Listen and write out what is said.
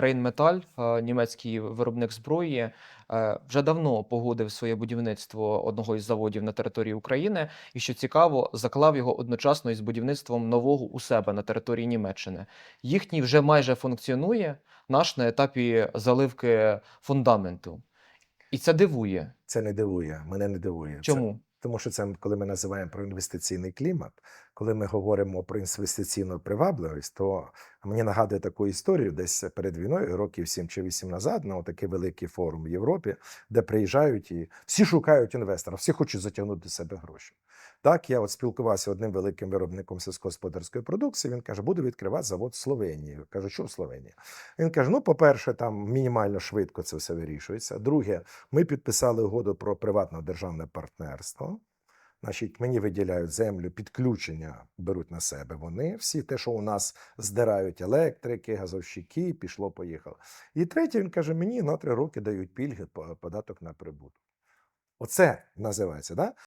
Рейнметаль, німецький виробник зброї, е, вже давно погодив своє будівництво одного із заводів на території України, і що цікаво, заклав його одночасно із будівництвом нового у себе на території Німеччини. Їхній вже майже функціонує, наш на етапі заливки фундаменту. І це дивує. Це не дивує, мене не дивує. Це- Чому? Тому що це коли ми називаємо про інвестиційний клімат, коли ми говоримо про інвестиційну привабливість, то мені нагадує таку історію десь перед війною, років 7 чи 8 назад, на такий великий форум в Європі, де приїжджають і всі шукають інвестора, всі хочуть затягнути до себе гроші. Так, я от спілкувався з одним великим виробником сільськогосподарської продукції. Він каже, буду відкривати завод в Словенії. Я Кажу, що в Словенії? Він каже: ну, по-перше, там мінімально швидко це все вирішується. Друге, ми підписали угоду про приватно-державне партнерство. Значить, мені виділяють землю, підключення беруть на себе вони. Всі те, що у нас здирають електрики, газовщики, пішло, поїхало. І третє, він каже: мені на три роки дають пільги податок на прибуток. Оце називається, да?